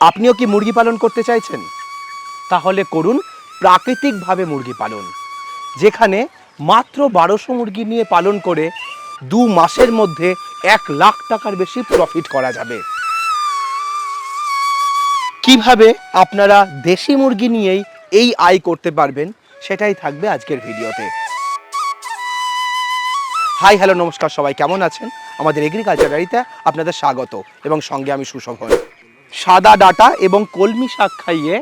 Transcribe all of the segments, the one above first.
আপনিও কি মুরগি পালন করতে চাইছেন? তাহলে করুন, প্রাকৃতিকভাবে মুরগি পালন, যেখানে মাত্র বারোশো মুরগি নিয়ে পালন করে দু মাসের মধ্যে এক লাখ টাকার বেশি প্রফিট করা যাবে। কীভাবে আপনারা দেশি মুরগি নিয়েই এই আয় করতে পারবেন, সেটাই থাকবে আজকের ভিডিওতে। হাই, হ্যালো, নমস্কার সবাই, কেমন আছেন? আমাদের এগ্রিকালচার গাড়িতে আপনাদের স্বাগত এবং সঙ্গে আমি সুশোভন। সাদা ডাটা এবং কলমি শাক খাইয়ে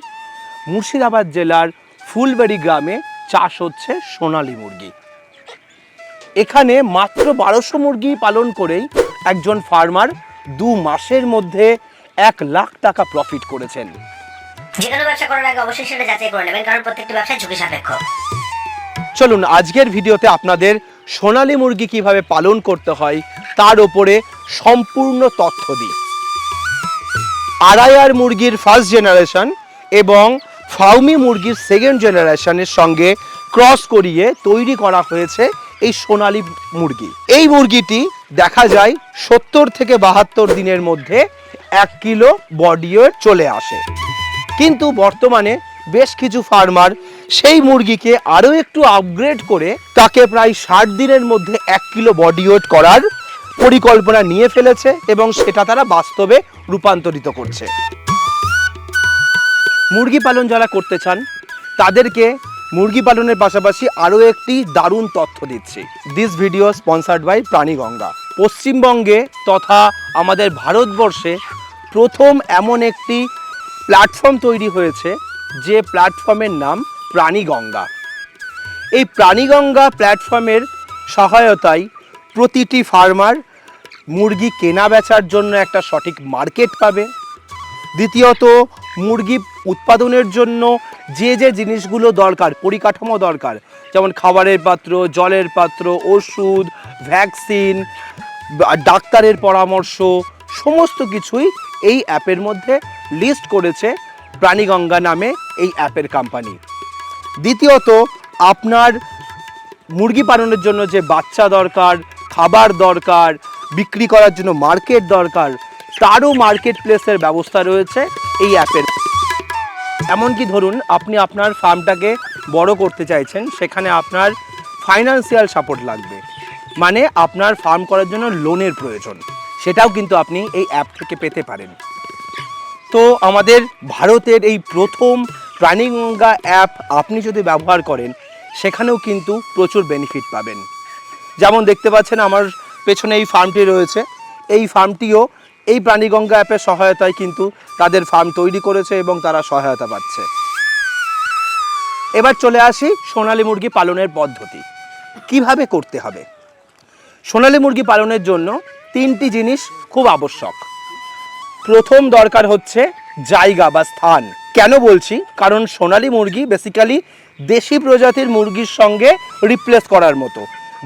মুর্শিদাবাদ জেলার ফুলবাড়ি গ্রামে চাষ হচ্ছে সোনালী মুরগি। এখানে মাত্র বারোশো মুরগি পালন করেই একজন ফার্মার দু মাসের মধ্যে এক লাখ টাকা প্রফিট করেছেন। যে কোনো ব্যবসা করার আগে অবশ্যই সেটা যাচাই করে নেবেন কারণ প্রত্যেকটি ব্যবসা ঝুঁকি সাপেক্ষ। চলুন আজকের ভিডিওতে আপনাদের সোনালী মুরগি কীভাবে পালন করতে হয় তার ওপরে সম্পূর্ণ তথ্য দিই। আড়াইয়ার মুরগির ফার্স্ট জেনারেশন এবং ফাউমি মুরগির সেকেন্ড জেনারেশনের সঙ্গে ক্রস করিয়ে তৈরি করা হয়েছে এই সোনালি মুরগি। এই মুরগিটি দেখা যায় সত্তর থেকে বাহাত্তর দিনের মধ্যে এক কিলো বডি ওয়েট চলে আসে। কিন্তু বর্তমানে বেশ কিছু ফার্মার সেই মুরগিকে আরও একটু আপগ্রেড করে তাকে প্রায় ষাট দিনের মধ্যে এক কিলো বডি ওয়েট করার পরিকল্পনা নিয়ে ফেলেছে এবং সেটা তারা বাস্তবে রূপান্তরিত করছে। মুরগি পালন যারা করতে চান, তাদেরকে মুরগি পালনের পাশাপাশি আরও একটি দারুণ তথ্য দিচ্ছি। This video sponsored by Praniganga পশ্চিমবঙ্গে তথা আমাদের ভারতবর্ষে প্রথম এমন একটি প্ল্যাটফর্ম তৈরি হয়েছে, যে প্ল্যাটফর্মের নাম প্রাণীগঙ্গা এই প্রাণীগঙ্গা প্ল্যাটফর্মের সহায়তায় প্রতিটি ফার্মার মুরগি কেনা বেচার জন্য একটা সঠিক মার্কেট পাবে। দ্বিতীয়ত, মুরগি উৎপাদনের জন্য যে যে জিনিসগুলো দরকার, পরিকাঠামো দরকার, যেমন খাবারের পাত্র, জলের পাত্র, ওষুধ ভ্যাকসিন ডাক্তারের পরামর্শ, সমস্ত কিছুই এই অ্যাপের মধ্যে লিস্ট করেছে প্রাণীগঙ্গা নামে এই অ্যাপের কোম্পানি দ্বিতীয়ত, আপনার মুরগি পালনের জন্য যে বাচ্চা দরকার খাবার দরকার, বিক্রি করার জন্য মার্কেট দরকার, তারও মার্কেট প্লেসের ব্যবস্থা রয়েছে এই অ্যাপের। এমনকি ধরুন, আপনি আপনার ফার্মটাকে বড় করতে চাইছেন, সেখানে আপনার ফাইনান্সিয়াল সাপোর্ট লাগবে। মানে আপনার ফার্ম করার জন্য লোনের প্রয়োজন। সেটাও কিন্তু আপনি এই অ্যাপ থেকে পেতে পারেন। তো আমাদের ভারতের এই প্রথম প্রাণীগঙ্গা অ্যাপ আপনি যদি ব্যবহার করেন, সেখানেও কিন্তু প্রচুর বেনিফিট পাবেন। যেমন দেখতে পাচ্ছেন আমার পেছনে এই ফার্মটি রয়েছে। এই ফার্মটিও এই প্রাণীগঙ্গা অ্যাপের সহায়তায় কিন্তু তাদের ফার্ম তৈরি করেছে এবং তারা সহায়তা পাচ্ছে। এবার চলে আসি সোনালী মুরগি পালনের পদ্ধতি। কীভাবে করতে হবে? সোনালী মুরগি পালনের জন্য তিনটি জিনিস খুব আবশ্যক। প্রথম দরকার হচ্ছে জায়গা বা স্থান। কেন বলছি? কারণ সোনালী মুরগি বেসিক্যালি দেশি প্রজাতির মুরগির সঙ্গে রিপ্লেস করার মতো।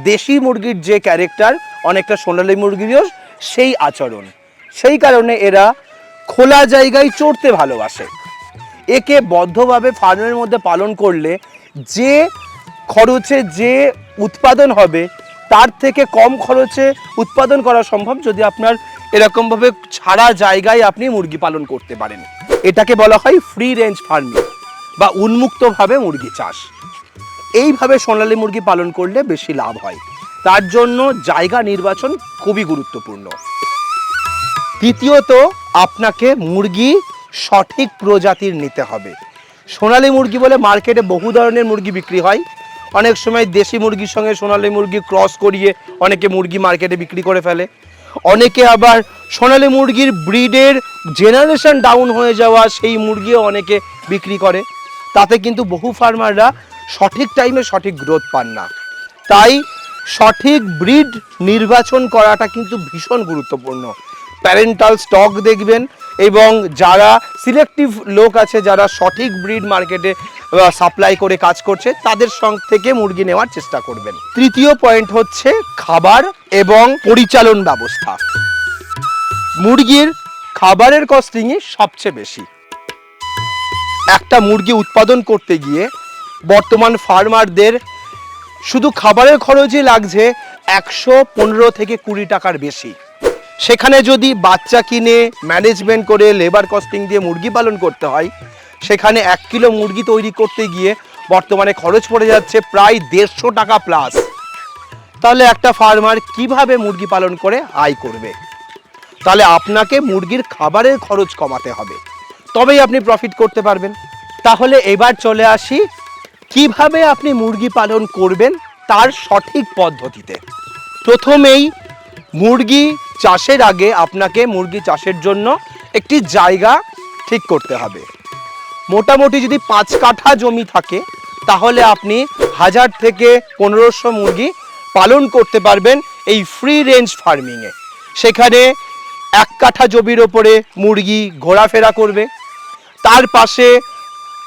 দেশি মুরগির যে ক্যারেক্টার অনেকটা সোনালী মুরগিরও সেই আচরণ। সেই কারণে এরা খোলা জায়গায় চড়তে ভালোবাসে। একে বদ্ধভাবে ফার্মের মধ্যে পালন করলে যে খরচে যে উৎপাদন হবে, তার থেকে কম খরচে উৎপাদন করা সম্ভব যদি আপনার এরকমভাবে ছাড়া জায়গায় আপনি মুরগি পালন করতে পারেন। এটাকে বলা হয় ফ্রি রেঞ্জ ফার্মিং বা উন্মুক্তভাবে মুরগি চাষ। এইভাবে সোনালী মুরগি পালন করলে বেশি লাভ হয়। তার জন্য জায়গা নির্বাচন খুবই গুরুত্বপূর্ণ। তৃতীয়ত, আপনাকে মুরগি সঠিক প্রজাতির নিতে হবে। সোনালী মুরগি বলে মার্কেটে বহু ধরনের মুরগি বিক্রি হয়। অনেক সময় দেশি মুরগির সঙ্গে সোনালী মুরগি ক্রস করিয়ে অনেকে মুরগি মার্কেটে বিক্রি করে ফেলে। অনেকে আবার সোনালী মুরগির ব্রিডের জেনারেশন ডাউন হয়ে যাওয়া সেই মুরগিও অনেকে বিক্রি করে। তাতে কিন্তু বহু ফার্মাররা সঠিক টাইমে সঠিক গ্রোথ পান না। তাই সঠিক ব্রিড নির্বাচন করাটা কিন্তু ভীষণ গুরুত্বপূর্ণ। প্যারেন্টাল স্টক দেখবেন এবং যারা সিলেক্টিভ লোক আছে, যারা সঠিক ব্রিড মার্কেটে সাপ্লাই করে কাজ করছে, তাদের সঙ্গ থেকে মুরগি নেওয়ার চেষ্টা করবেন। তৃতীয় পয়েন্ট হচ্ছে খাবার এবং পরিচালন ব্যবস্থা। মুরগির খাবারের কস্টিংই সবচেয়ে বেশি। একটা মুরগি উৎপাদন করতে গিয়ে বর্তমান ফার্মারদের শুধু খাবারের খরচই লাগছে একশো পনেরো থেকে কুড়ি টাকার বেশি। সেখানে যদি বাচ্চা কিনে ম্যানেজমেন্ট করে লেবার কস্টিং দিয়ে মুরগি পালন করতে হয়, সেখানে এক কিলো মুরগি তৈরি করতে গিয়ে বর্তমানে খরচ পড়ে যাচ্ছে প্রায় দেড়শো টাকা প্লাস তাহলে একটা ফার্মার কীভাবে মুরগি পালন করে আয় করবে? তাহলে আপনাকে মুরগির খাবারের খরচ কমাতে হবে। তবেই আপনি প্রফিট করতে পারবেন। তাহলে এবার চলে আসি কীভাবে আপনি মুরগি পালন করবেন তার সঠিক পদ্ধতিতে? প্রথমেই মুরগি চাষের আগে আপনাকে মুরগি চাষের জন্য একটি জায়গা ঠিক করতে হবে। মোটামুটি যদি পাঁচ কাঠা জমি থাকে, তাহলে আপনি হাজার থেকে পনেরোশো মুরগি পালন করতে পারবেন এই ফ্রি রেঞ্জ ফার্মিংয়ে সেখানে এক কাঠা জমির ওপরে মুরগি ঘোরাফেরা করবে। তার পাশে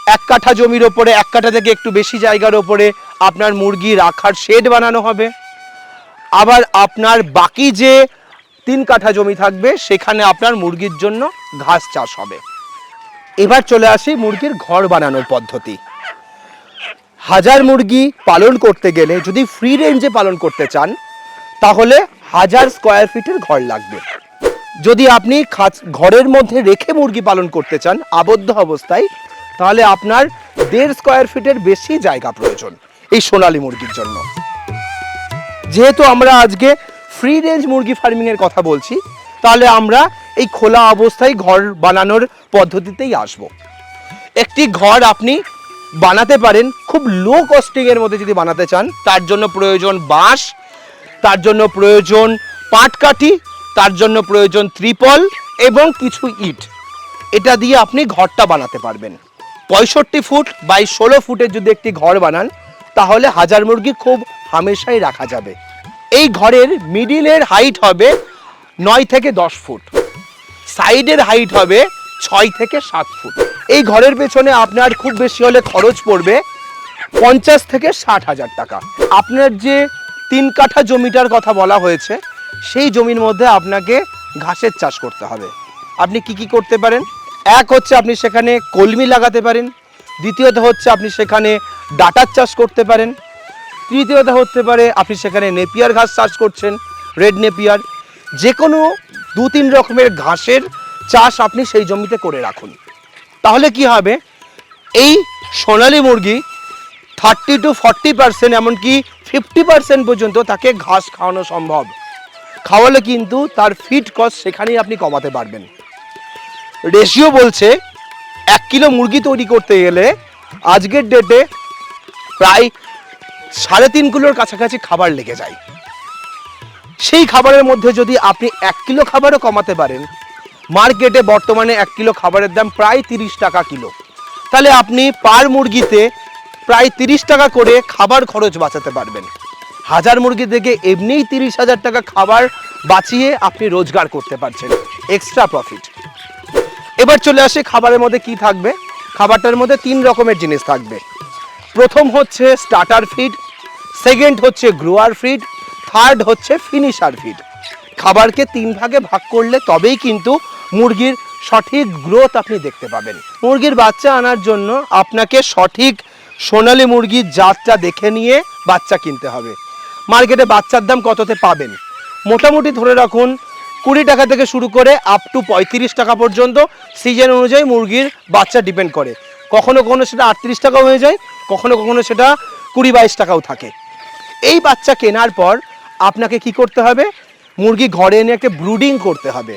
এক কাঠা জমির ওপরে, এক কাঠা থেকে একটু বেশি জায়গার ওপরে আপনার মুরগি রাখার শেড বানানো হবে। আবার আপনার বাকি যে তিন কাঠা জমি থাকবে, সেখানে আপনার মুরগির জন্য ঘাস চাষ হবে। এবার চলে আসি মুরগির ঘর বানানোর পদ্ধতি। হাজার মুরগি পালন করতে গেলে, যদি ফ্রি রেঞ্জে পালন করতে চান, তাহলে হাজার স্কোয়ার ফিটের ঘর লাগবে। যদি আপনি ঘরের মধ্যে রেখে মুরগি পালন করতে চান, আবদ্ধ অবস্থায় তাহলে আপনার দেড় স্কোয়ার ফিটের বেশি জায়গা প্রয়োজন এই সোনালী মুরগির জন্য। যেহেতু আমরা আজকে ফ্রি রেঞ্জ মুরগি ফার্মিং এর কথা বলছি, তাহলে আমরা এই খোলা অবস্থায় ঘর বানানোর পদ্ধতিতেই আসব। একটি ঘর আপনি বানাতে পারেন, খুব লো কস্টিং এর মধ্যে যদি বানাতে চান, তার জন্য প্রয়োজন বাঁশ, তার জন্য প্রয়োজন পাটকাঠি তার জন্য প্রয়োজন ত্রিপল এবং কিছু ইট। এটা দিয়ে আপনি ঘরটা বানাতে পারবেন। পঁয়ষট্টি ফুট বাই ষোলো ফুটের যদি একটি ঘর বানান, তাহলে হাজার মুরগি খুব হামেশাই রাখা যাবে। এই ঘরের মিডিলের হাইট হবে নয় থেকে দশ ফুট। সাইডের হাইট হবে ছয় থেকে সাত ফুট। এই ঘরের পেছনে আপনার খুব বেশি হলে খরচ পড়বে পঞ্চাশ থেকে ষাট হাজার টাকা। আপনার যে তিন কাঠা জমিটার কথা বলা হয়েছে, সেই জমির মধ্যে আপনাকে ঘাসের চাষ করতে হবে। আপনি কি কি করতে পারেন? এক হচ্ছে আপনি সেখানে কলমি লাগাতে পারেন, দ্বিতীয়ত হচ্ছে আপনি সেখানে ডাটার চাষ করতে পারেন, তৃতীয়ত হতে পারে আপনি সেখানে নেপিয়ার ঘাস চাষ করছেন, রেড নেপিয়ার যে কোনো দু তিন রকমের ঘাসের চাষ আপনি সেই জমিতে করে রাখুন। তাহলে কি হবে? এই সোনালী মুরগি থার্টি টু ফর্টি পার্সেন্ট, এমনকি ফিফটি পার্সেন্ট পর্যন্ত তাকে ঘাস খাওয়ানো সম্ভব। খাওয়ালে কিন্তু তার ফিট কস্ট সেখানেই আপনি কমাতে পারবেন। রেশিও বলছে, এক কিলো মুরগি তৈরি করতে গেলে আজকের ডেটে প্রায় সাড়ে তিন কিলোর কাছাকাছি খাবার লেগে যায়। সেই খাবারের মধ্যে যদি আপনি এক কিলো খাবারও কমাতে পারেন মার্কেটে বর্তমানে এক কিলো খাবারের দাম প্রায় তিরিশ টাকা কিলো। তাহলে আপনি পার মুরগিতে প্রায় তিরিশ টাকা করে খাবার খরচ বাঁচাতে পারবেন। হাজার মুরগি থেকে এমনিই তিরিশ হাজার টাকা খাবার বাঁচিয়ে আপনি রোজগার করতে পারছেন। এক্সট্রা প্রফিট এবার চলে আসে খাবারের মধ্যে কি থাকবে? খাবারটার মধ্যে তিন রকমের জিনিস থাকবে। প্রথম হচ্ছে স্টার্টার ফিড সেকেন্ড হচ্ছে গ্রোয়ার ফিড থার্ড হচ্ছে ফিনিশার ফিড খাবারকে তিন ভাগে ভাগ করলে তবেই কিন্তু মুরগির সঠিক গ্রোথ আপনি দেখতে পাবেন। মুরগির বাচ্চা আনার জন্য আপনাকে সঠিক সোনালী মুরগির জাতটা দেখে নিয়ে বাচ্চা কিনতে হবে। মার্কেটে বাচ্চার দাম কততে পাবেন? মোটামুটি ধরে রাখুন কুড়ি টাকা থেকে শুরু করে আপ টু পঁয়ত্রিশ টাকা পর্যন্ত সিজন অনুযায়ী মুরগির বাচ্চা ডিপেন্ড করে। কখনো কখনো সেটা আটত্রিশ টাকাও হয়ে যায়, কখনো কখনো সেটা কুড়ি বাইশ টাকাও থাকে। এই বাচ্চা কেনার পর আপনাকে কি করতে হবে? মুরগি ঘরে এনে একটা ব্রুডিং করতে হবে।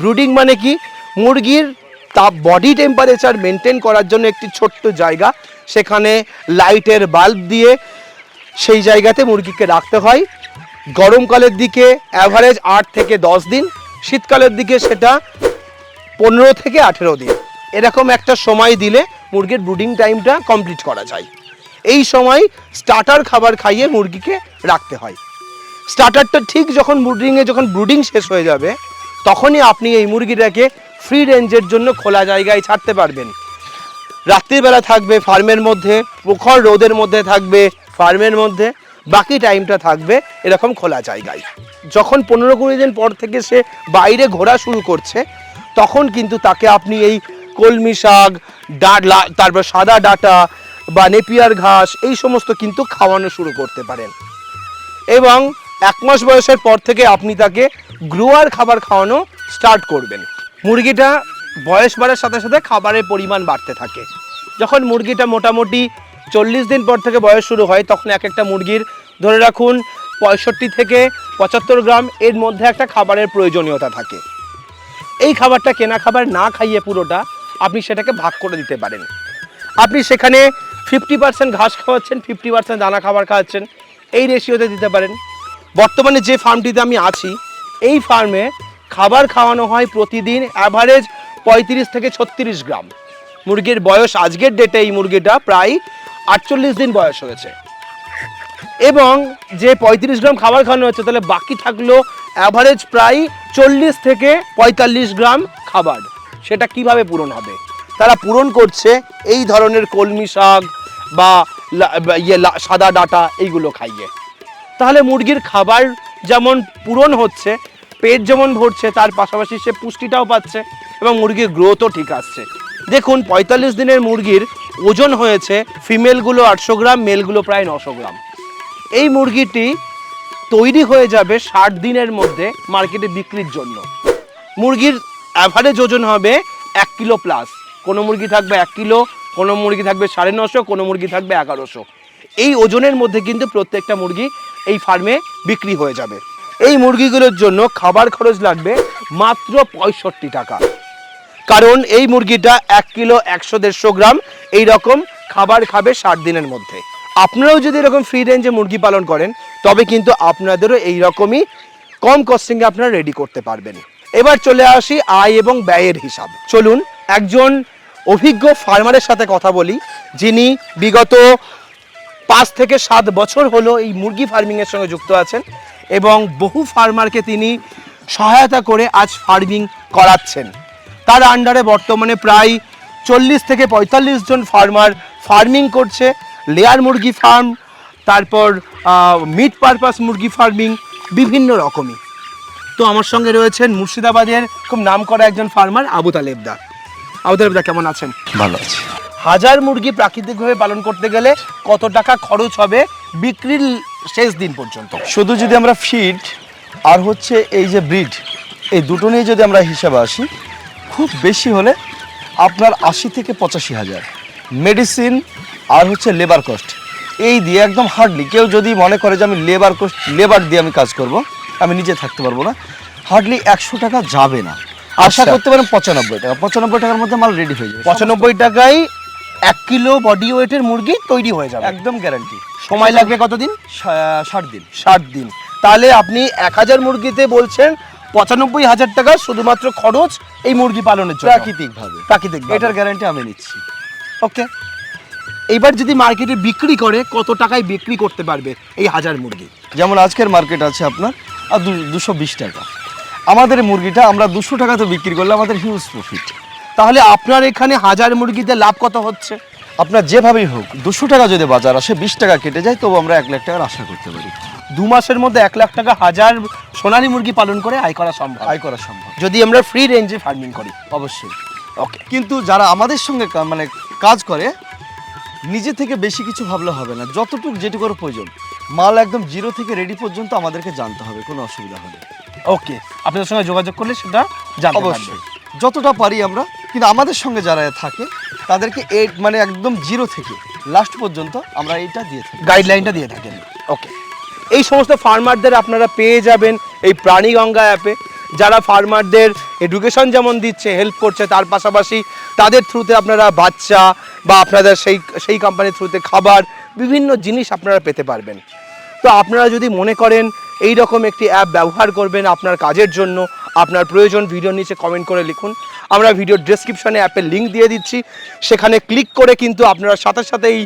ব্রুডিং মানে কি? মুরগির তাপ বডি টেম্পারেচার মেনটেন করার জন্য একটি ছোট্ট জায়গা। সেখানে লাইটের বাল্ব দিয়ে সেই জায়গাতে মুরগিকে রাখতে হয়। গরমকালের দিকে অ্যাভারেজ আট থেকে দশ দিন, শীতকালের দিকে সেটা পনেরো থেকে আঠেরো দিন। এরকম একটা সময় দিলে মুরগির ব্রুডিং টাইমটা কমপ্লিট করা যায়। এই সময় স্টার্টার খাবার খাইয়ে মুরগিকে রাখতে হয়। স্টার্টারটা ঠিক যখন ব্রুডিংয়ে যখন ব্রুডিং শেষ হয়ে যাবে, তখনই আপনি এই মুরগিটাকে ফ্রি রেঞ্জের জন্য খোলা জায়গায় ছাড়তে পারবেন। রাত্রিবেলা থাকবে ফার্মের মধ্যে প্রখর রোদের মধ্যে থাকবে ফার্মের মধ্যে। বাকি টাইমটা থাকবে এরকম খোলা জায়গায়। যখন পনেরো কুড়ি দিন পর থেকে সে বাইরে ঘোরা শুরু করছে, তখন কিন্তু তাকে আপনি এই কলমি শাক ডাট তারপর সাদা ডাটা বা নেপিয়ার ঘাস, এই সমস্ত কিন্তু খাওয়ানো শুরু করতে পারেন। এবং এক মাস বয়সের পর থেকে আপনি তাকে গ্রোয়ার খাবার খাওয়ানো স্টার্ট করবেন। মুরগিটা বয়স বাড়ার সাথে সাথে খাবারের পরিমাণ বাড়তে থাকে। যখন মুরগিটা মোটামুটি চল্লিশ দিন পর থেকে বয়স শুরু হয়, তখন এক একটা মুরগির ধরে রাখুন পঁয়ষট্টি থেকে পঁচাত্তর গ্রাম, এর মধ্যে একটা খাবারের প্রয়োজনীয়তা থাকে। এই খাবারটা কেনা খাবার না খাইয়ে পুরোটা আপনি সেটাকে ভাগ করে দিতে পারেন। আপনি সেখানে ফিফটি পার্সেন্ট ঘাস খাওয়াচ্ছেন ফিফটি পার্সেন্ট দানা খাবার খাওয়াচ্ছেন, এই রেশিওতে দিতে পারেন। বর্তমানে যে ফার্মটিতে আমি আছি, এই ফার্মে খাবার খাওয়ানো হয় প্রতিদিন অ্যাভারেজ পঁয়ত্রিশ থেকে ছত্রিশ গ্রাম। মুরগির বয়স আজকের ডেটে এই মুরগিটা প্রায় আটচল্লিশ দিন বয়স হয়েছে। এবং যে পঁয়ত্রিশ গ্রাম খাবার খাওয়ানো হচ্ছে, তাহলে বাকি থাকল অ্যাভারেজ প্রায় চল্লিশ থেকে পঁয়তাল্লিশ গ্রাম খাবার। সেটা কীভাবে পূরণ হবে? তারা পূরণ করছে এই ধরনের কলমি শাক বা ইয়ে সাদা ডাটা এইগুলো খাইয়ে। তাহলে মুরগির খাবার যেমন পূরণ হচ্ছে, পেট যেমন ভরছে, তার পাশাপাশি সে পুষ্টিটাও পাচ্ছে এবং মুরগির গ্রোথও ঠিক আসছে। দেখুন, পঁয়তাল্লিশ দিনের মুরগির ওজন হয়েছে ফিমেলগুলো আটশো গ্রাম, মেলগুলো প্রায় নশো গ্রাম। এই মুরগিটি তৈরি হয়ে যাবে ষাট দিনের মধ্যে মার্কেটে বিক্রির জন্য। মুরগির অ্যাভারেজ ওজন হবে এক কিলো প্লাস কোনো মুরগি থাকবে এক কিলো, কোনো মুরগি থাকবে সাড়ে নশো, কোনো মুরগি থাকবে এগারোশো। এই ওজনের মধ্যে কিন্তু প্রত্যেকটা মুরগি এই ফার্মে বিক্রি হয়ে যাবে। এই মুরগিগুলোর জন্য খাবার খরচ লাগবে মাত্র পঁয়ষট্টি টাকা। কারণ এই মুরগিটা এক কিলো একশো দেড়শো গ্রাম, এই রকম খাবার খাবে ষাট দিনের মধ্যে। আপনারাও যদি এরকম ফ্রি রেঞ্জে মুরগি পালন করেন, তবে কিন্তু আপনাদেরও এই রকমই কম কস্টিংয়ে আপনারা রেডি করতে পারবেন। এবার চলে আসি আয় এবং ব্যয়ের হিসাব। চলুন একজন অভিজ্ঞ ফার্মারের সাথে কথা বলি, যিনি বিগত পাঁচ থেকে সাত বছর হলো এই মুরগি ফার্মিংয়ের সঙ্গে যুক্ত আছেন এবং বহু ফার্মারকে তিনি সহায়তা করে আজ ফার্মিং করাচ্ছেন। তার আন্ডারে বর্তমানে প্রায় চল্লিশ থেকে পঁয়তাল্লিশ জন ফার্মার ফার্মিং করছে। লেয়ার মুরগি ফার্ম তারপর মিট পারপাস মুরগি ফার্মিং বিভিন্ন রকমই। তো আমার সঙ্গে রয়েছেন মুর্শিদাবাদের খুব নাম করা একজন ফার্মার আবু তালেবদা। আবু তালেবদা কেমন আছেন? ভালো আছে। হাজার মুরগি প্রাকৃতিকভাবে পালন করতে গেলে কত টাকা খরচ হবে বিক্রির শেষ দিন পর্যন্ত? শুধু যদি আমরা ফিড আর হচ্ছে এই যে ব্রিড এই দুটো নিয়ে যদি আমরা হিসাবে আসি খুব বেশি হলে আপনার আশি থেকে পঁচাশি হাজার। মেডিসিন আর হচ্ছে লেবার কস্ট এই দিয়ে একদম হার্ডলি কেউ যদি মনে করে যে আমি লেবার কস্ট লেবার দিয়ে আমি কাজ করব আমি নিজে থাকতে পারব না। হার্ডলি একশো টাকা যাবে না। আশা আচ্ছা। করতে পারেন পঁচানব্বই টাকা। পঁচানব্বই টাকার মধ্যে মাল রেডি হয়ে যাবে। পঁচানব্বই টাকায় এক কিলো বডি ওয়েটের মুরগি তৈরি হয়ে যাবে। একদম গ্যারান্টি সময় লাগবে কতদিন? ষাট দিন। ষাট দিন। তাহলে আপনি এক হাজার মুরগিতে বলছেন পঁচানব্বই হাজার টাকা শুধুমাত্র খরচ এই মুরগি পালনের জন্য। প্রাকৃতিকভাবে প্রাকৃতিক এটার গ্যারান্টি আমি নিচ্ছি। ওকে এইবার যদি মার্কেটে বিক্রি করে কত টাকায় বিক্রি করতে পারবে এই হাজার মুরগি? যেমন আজকের মার্কেট আছে আপনার আর দুশো বিশ টাকা। আমাদের মুরগিটা আমরা দুশো টাকাতে বিক্রি করলে আমাদের হিউজ প্রফিট তাহলে আপনার এখানে হাজার মুরগিতে লাভ কত হচ্ছে? আপনার যেভাবেই হোক দুশো টাকা যদি বাজার আসে বিশ টাকা কেটে যায় তবু আমরা এক লাখ টাকার আশা করতে পারি। দু মাসের মধ্যে এক লাখ টাকা হাজার সোনালী মুরগি পালন করে আয় করা সম্ভব। আয় করা সম্ভব। যদি আমরা ফ্রি রেঞ্জে ফার্মিং করি অবশ্যই। ওকে কিন্তু যারা আমাদের সঙ্গে মানে কাজ করে নিজে থেকে বেশি কিছু ভাবলে হবে না। যতটুকু যেটুকুর প্রয়োজন মাল একদম জিরো থেকে রেডি পর্যন্ত আমাদেরকে জানতে হবে কোনো অসুবিধা হবে। ওকে আপনাদের সঙ্গে যোগাযোগ করলে সেটা জানতে অবশ্যই অবশ্যই। যতটা পারি আমরা কিন্তু আমাদের সঙ্গে যারা থাকে তাদেরকে এই মানে একদম জিরো থেকে লাস্ট পর্যন্ত আমরা এইটা দিয়ে থাকি। গাইডলাইনটা দিয়ে থাকেন। ওকে এই সমস্ত ফার্মারদের আপনারা পেয়ে যাবেন এই প্রাণীগঙ্গা অ্যাপে যারা ফার্মারদের এডুকেশন যেমন দিচ্ছে হেল্প করছে, তার পাশাপাশি তাদের থ্রুতে আপনারা বাচ্চা বা আপনাদের সেই সেই কোম্পানির থ্রুতে খাবার, বিভিন্ন জিনিস আপনারা পেতে পারবেন। তো আপনারা যদি মনে করেন এই রকম একটি অ্যাপ ব্যবহার করবেন আপনার কাজের জন্য, আপনার প্রয়োজন ভিডিও নিচে কমেন্ট করে লিখুন। আমরা ভিডিও ডেসক্রিপশনে অ্যাপের লিঙ্ক দিয়ে দিচ্ছি। সেখানে ক্লিক করে কিন্তু আপনারা সাথে সাথে এই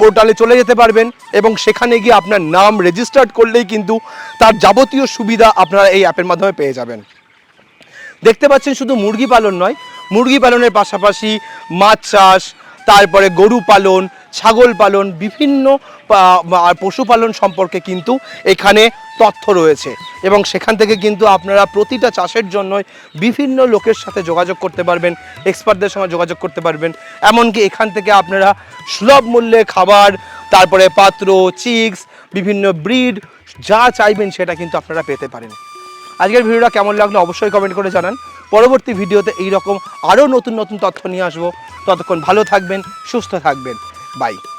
পোর্টালে চলে যেতে পারবেন এবং সেখানে গিয়ে আপনার নাম রেজিস্টার্ড করলেই কিন্তু তার যাবতীয় সুবিধা আপনারা এই অ্যাপের মাধ্যমে পেয়ে যাবেন। দেখতে পাচ্ছেন শুধু মুরগি পালন নয়, মুরগি পালনের পাশাপাশি মাছ চাষ, তারপরে গরু পালন, ছাগল পালন, বিভিন্ন পশুপালন সম্পর্কে কিন্তু এখানে তথ্য রয়েছে। এবং সেখান থেকে কিন্তু আপনারা প্রতিটা চাষের জন্য বিভিন্ন লোকের সাথে যোগাযোগ করতে পারবেন, এক্সপার্টদের সঙ্গে যোগাযোগ করতে পারবেন। এমনকি এখান থেকে আপনারা সুলভ মূল্যে খাবার, তারপরে পাত্র চিক্স বিভিন্ন ব্রিড, যা চাইবেন সেটা কিন্তু আপনারা পেতে পারেন। আজকের ভিডিওটা কেমন লাগল অবশ্যই কমেন্ট করে জানান। পরবর্তী ভিডিওতে এই রকম আরও নতুন নতুন তথ্য নিয়ে আসব। ততক্ষণ ভালো থাকবেন, সুস্থ থাকবেন। বাই।